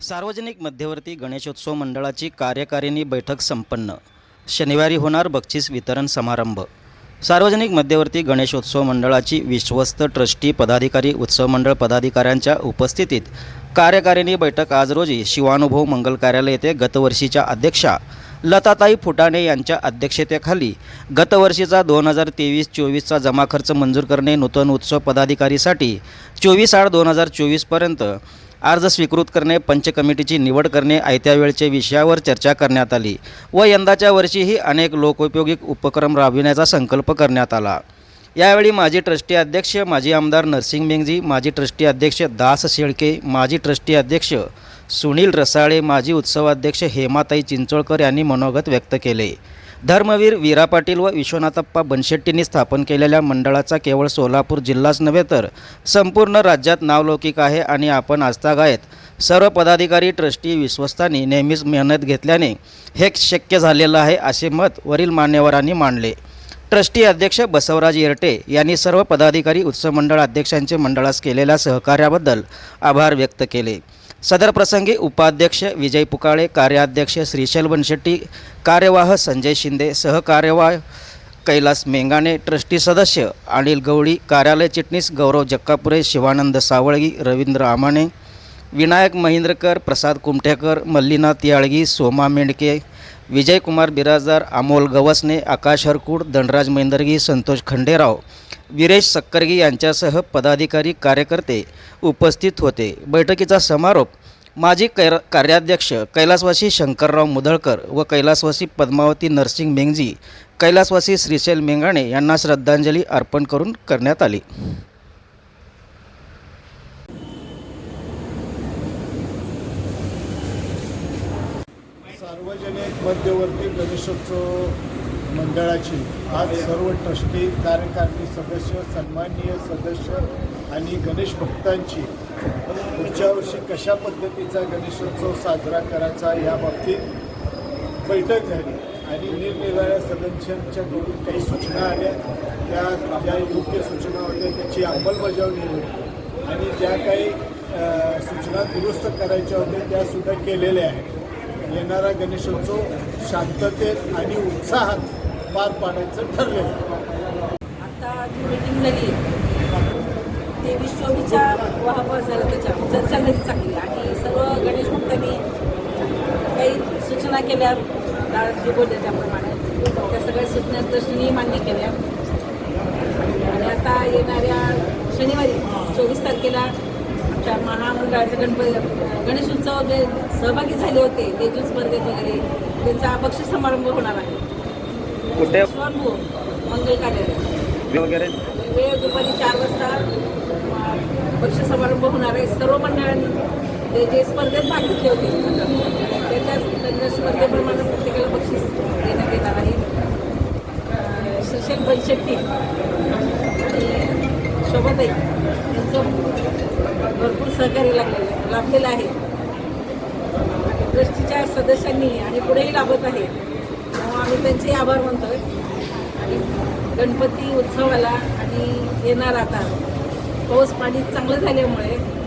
सार्वजनिक मध्यवर्ती गणेशोत्सव मंडळाची कार्यकारिणी बैठक संपन्न. शनिवारी होणार बक्षीस वितरण समारंभ. सार्वजनिक मध्यवर्ती गणेशोत्सव मंडळाची विश्वस्त ट्रस्टी पदाधिकारी उत्सव मंडळ पदाधिकाऱ्यांच्या उपस्थितीत कार्यकारिणी बैठक आज रोजी शिवानुभव मंगल कार्यालय येथे गतवर्षीच्या अध्यक्षा लताताई फुटाणे यांच्या अध्यक्षतेखाली गतवर्षीचा दोन हजार तेवीस चोवीसचा जमा खर्च मंजूर करणे नूतन उत्सव पदाधिकारीसाठी चोवीस आठ दोन हजार चोवीसपर्यंत अर्ज स्वीकृत करणे पंच कमिटीची निवड करणे आयत्या वेळचे विषयावर चर्चा करण्यात आली व यंदाच्या वर्षीही अनेक लोकोपयोगी उपक्रम राबविण्याचा संकल्प करण्यात आला. यावेळी माजी ट्रस्टी अध्यक्ष माजी आमदार नरसिंग मेंगजी माजी ट्रस्टी अध्यक्ष दास शेळके माजी ट्रस्टी अध्यक्ष सुनील रसाळे माजी उत्सवाध्यक्ष हेमाताई चिंचोळकर यांनी मनोगत व्यक्त केले. धर्मवीर वीरा पाटील व विश्वनाथप्पा बनशेट्टींनी स्थापन केलेल्या मंडळाचा केवळ सोलापूर जिल्हाच नव्हे तर संपूर्ण राज्यात नावलौकिक आहे आणि आपण आस्थागायत सर्व पदाधिकारी ट्रस्टी विश्वस्तांनी नेहमीच मेहनत घेतल्याने हे शक्य झालेलं आहे असे मत वरील मान्यवरांनी मांडले. ट्रस्टी अध्यक्ष बसवराज येरटे यांनी सर्व पदाधिकारी उत्सव मंडळ अध्यक्षांचे मंडळास केलेल्या सहकार्याबद्दल आभार व्यक्त केले. सदर प्रसंगी उपाध्यक्ष विजय पुकाळे कार्याध्यक्ष श्रीशैल बनशेट्टी कार्यवाह संजय शिंदे सहकार्यवाह कैलास मेंगाणे ट्रस्टी सदस्य अनिल गवळी कार्यालय चिटणीस गौरव जक्कापुरे शिवानंद सावळगी रवींद्र आमाणे विनायक महिंद्रकर प्रसाद कुमठेकर मल्लीनाथ याळगी सोमा मेंडके विजयकुमार बिराजदार अमोल गवसने आकाश हरकूड धनराज मेंदरगी संतोष खंडेराव विरेश सक्करगी यांच्यासह पदाधिकारी कार्यकर्ते उपस्थित होते. बैठकीचा समारोप माजी कैर कार्याध्यक्ष कैलासवासी शंकरराव मुदळकर व कैलासवासी पद्मावती नरसिंग मेंगजी कैलासवासी श्रीशैल मेंगाणे यांना श्रद्धांजली अर्पण करून करण्यात आली. सार्वजनिक मध्यवर्ती गणेशोत्सव मंडळाची. आज सर्व ट्रस्टी कार्यकारिणी सदस्य सन्माननीय सदस्य आणि गणेश भक्तांची पुढच्या वर्षी कशा पद्धतीचा गणेशोत्सव साजरा करायचा या बाबतीत बैठक झाली आणि निरनिराळ्या सदस्यांच्याकडून काही सूचना आल्या. त्या ज्या योग्य सूचना होत्या त्याची अंमलबजावणी होती आणि ज्या काही सूचना दुरुस्त करायच्या होत्या त्यासुद्धा केलेल्या आहेत. येणारा गणेशोत्सव शांततेत आणि उत्साहात पार पाडायचं ठरलेलं आता जी मीटिंग झाली तेवीस चोवीसच्या वाहवा झालं त्याच्या चर्चा झाली चांगली. आणि सर्व गणेश भक्तांनी काही सूचना केल्या जे बोलले त्याप्रमाणे त्या सगळ्या सूचना दृष्टीने मान्य केल्या. आणि आता येणाऱ्या शनिवारी चोवीस तारखेला आमच्या महामंडळाचे गणपती गणेश उत्सव जे सहभागी झाले होते तेजू स्पर्धेत वगैरे त्यांचा बक्षीस समारंभ होणार आहे. कुठे? मंगल कार्यालय वगैरे? वेळ दुपारी चार वाजता बक्षीस समारंभ होणार आहे. सर्व मंडळांनी जे जे स्पर्धेत भाग घेतले होते त्याच्या त्यांच्या स्पर्धेप्रमाणे प्रत्येकाला बक्षीस देण्यात येणार आहे. सुशील बनशेट्टी शोभाताई यांचं भरपूर सहकार्य लागलेलं लाभलेलं आहे. ट्रस्टीच्या सदस्यांनी आणि पुढेही लाभत आहे. आम्ही त्यांचे आभार मानतोय. आणि गणपती उत्सवाला आणि येणार आता. पाऊस पाणी चांगलं झाल्यामुळे